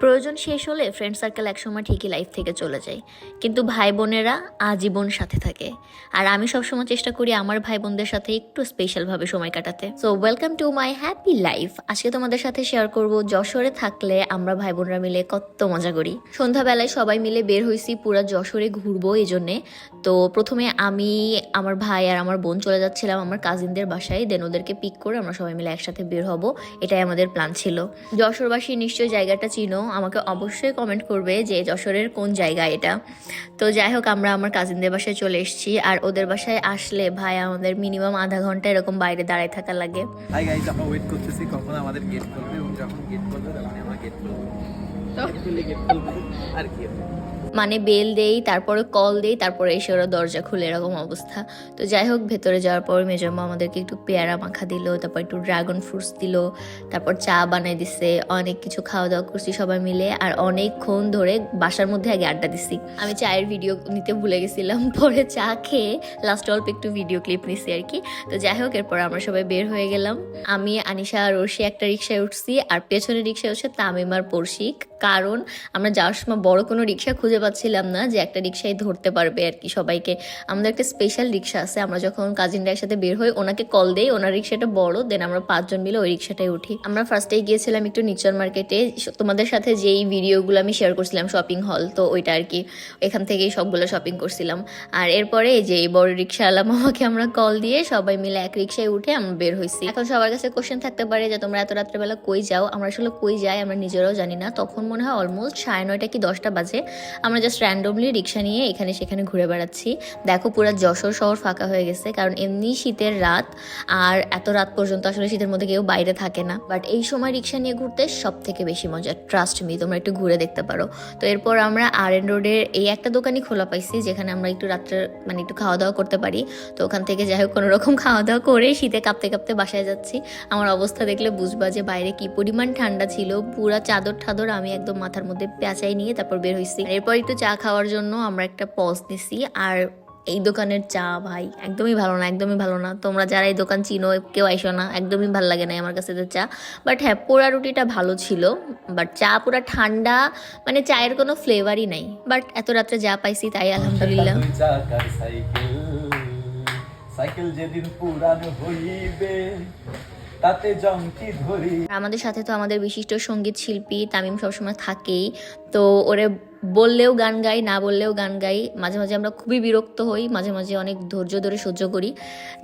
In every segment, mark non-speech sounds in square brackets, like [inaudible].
প্রয়োজন শেষ হলে ফ্রেন্ড সার্কেল একসময় ঠিকই লাইফ থেকে চলে যায়। কিন্তু ভাই বোনেরা আজীবন সাথে থাকে। আর আমি সবসময় চেষ্টা করি আমার ভাই বোনদের সাথে একটু স্পেশালভাবে সময় কাটাতে। So welcome to my happy life আজকে তোমাদের সাথে শেয়ার করব যশোরে থাকলে আমরা ভাই বোনরা মিলে কত মজা করি। সন্ধ্যাবেলায় সবাই মিলে বের হয়েছি পুরা যশোরে ঘুরবো এই জন্যে তো প্রথমে আমি, আমার ভাই আর আমার বোন চলে যাচ্ছিলাম আমার কাজিনদের বাসায়। দেন ওদেরকে পিক করে আমরা সবাই মিলে একসাথে বের হব। এটাই আমাদের প্ল্যান ছিল। যশোরবাসী নিশ্চয়ই জায়গাটা চিনো। আমাকে অবশ্যই কমেন্ট করবে যে যশোরের কোন জায়গা এটা। তো যাই হোক আমরা আমার কাজিনদের বাসায় চলে এসেছি। আর ওদের বাসায় আসলে ভাই আমাদের মিনিমাম আধা ঘণ্টা এরকম বাইরে দাঁড়ায় থাকা লাগে। হাই গাইজ আমরা ওয়েট করতেছি কখন আমাদের গেট খুলবে। এবং যখন গেট খুলবে তখন আমরা গেট খুলবো। আর কি? মানে বেল দেই তারপরে কল দেই তারপরে এসে ওরা দরজা খুলে এরকম অবস্থা। তো যাই হোক ভেতরে যাওয়ার পর মেজম্মা আমাদেরকে একটু পেয়ারা মাখা দিল তারপর একটু ড্রাগন ফ্রুটস দিল তারপর চা বানাই দিছে অনেক কিছু খাওয়া দাওয়া করছি সবাই মিলে আর অনেকক্ষণ ধরে বাসার মধ্যে আগে আড্ডা দিছি। আমি চায়ের ভিডিও নিতে ভুলে গেছিলাম, [laughs] পরে চা খেয়ে লাস্ট অল্প একটু ভিডিও ক্লিপ নিছি আর কি। তো যাই হোক, এরপর আমরা সবাই বের হয়ে গেলাম। আমি, আনিশা আর রশি একটা রিক্সায় উঠছি আর পেছনের রিক্সায় হচ্ছে তামিম আর পড়শিক কারণ আমরা যাওয়ার সময় বড় কোনো রিক্সা খুঁজে পাচ্ছিলাম না যে একটা রিক্সায় ধরতে পারবে আর কি সবাইকে। আমাদের একটা স্পেশাল রিক্সা আছে, আমরা যখন কাজিনরা একসাথে বের হই, ওনাকে কল দেই, ওনার রিক্সাটা বড় দেন আমরা পাঁচজন মিলে ওই রিক্সাটায় উঠি। আমরা ফার্স্টেই গিয়েছিলাম একটু নিচন মার্কেটে তোমাদের সাথে যেই ভিডিওগুলো আমি শেয়ার করছিলাম শপিং হল তো ওইটা আর কি এখান থেকেই সবগুলো শপিং করছিলাম। আর এরপরে যে এই বড় রিক্সাওয়ালা মামাকে আমরা কল দিয়ে সবাই মিলে এক রিক্সায় উঠে আমরা বের হয়েছি এখন সবার কাছে কোশ্চেন থাকতে পারে যে, তোমরা এত রাত্রেবেলা কই যাও? আমরা আসলে কই যাই আমরা নিজেরাও জানি না। তখন মনে হয় অলমোস্ট সাড়ে নয়টা কি দশটা বাজে। আমরা জাস্ট র্যান্ডমলি রিক্সা নিয়ে এখানে সেখানে ঘুরে বেড়াচ্ছি। দেখো পুরো যশোর শহর ফাঁকা হয়ে গেছে, কারণ এমনি শীতের রাত আর এত রাত পর্যন্ত আসলে শীতের মধ্যে কেউ বাইরে থাকে না। বাট এই সময় রিক্সা নিয়ে ঘুরতে সব থেকে বেশি মজা ট্রাস্ট মি তোমরা একটু ঘুরে দেখতে পারো। তো এরপর আমরা আর এন রোডের এই একটা দোকানই খোলা পাইছি, যেখানে আমরা একটু রাত্রে মানে একটু খাওয়া দাওয়া করতে পারি। তো ওখান থেকে যাই হোক কোনো রকম খাওয়া দাওয়া করে শীতে কাঁপতে কাঁপতে বাসায় যাচ্ছি। আমার অবস্থা দেখলে বুঝবা যে বাইরে কি পরিমাণ ঠান্ডা ছিল, পুরা চাদর ঠাদর আমি একদম মাথার মধ্যে পেঁচাই নিয়ে তারপর বের হয়েছি এরপর একটু চা খাওয়ার জন্য আমরা একটা পজ নিছি, আর এই দোকানের চা ভাই একদমই ভালো না একদমই ভালো না। তোমরা যারা এই দোকান চিনো কেউ আইসো না একদমই ভালো লাগে না আমার কাছে তো চা। বাট হ্যাঁ পোড়া রুটিটা ভালো ছিল বাট চা পুরা ঠান্ডা মানে চায়ের কোনো ফ্লেভারই নাই। বাট এত রাত্রে যা পাইছি তাই আলহামদুলিল্লাহ। সাইকেল সাইকেল যেদিন পুরান হইবে তাতে জমকি ধরি আমাদের সাথে তো আমাদের বিশিষ্ট সংগীত শিল্পী তামিম সবসময় থাকেই। তো ওরে বললেও গান গাই, না বললেও গান গাই। মাঝে মাঝে আমরা খুবই বিরক্ত হই, মাঝে মাঝে অনেক ধৈর্য ধরে সহ্য করি।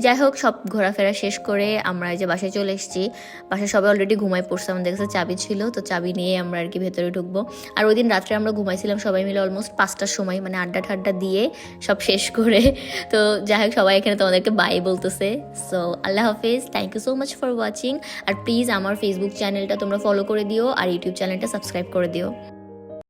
যাই হোক, সব ঘোরাফেরা শেষ করে আমরা এই যে বাসায় চলে এসেছি। বাসায় সবাই অলরেডি ঘুমায় পড়ছে, আমাদের কাছে চাবি ছিল, তো চাবি নিয়ে আমরা আর কি ভেতরে ঢুকবো। আর ওই দিন রাত্রে আমরা ঘুমাইছিলাম সবাই মিলে অলমোস্ট পাঁচটার সময় মানে আড্ডা ঠাড্ডা দিয়ে সব শেষ করে। তো যাই হোক, সবাই এখানে তোমাদেরকে বাই বলতেছে। সো আল্লাহ হাফিজ thank you so much for watching R please আমার ফেসবুক চ্যানেলটা তোমরা ফলো করে দিও, আর ইউটিউব চ্যানেলটা সাবস্ক্রাইব করে দিও।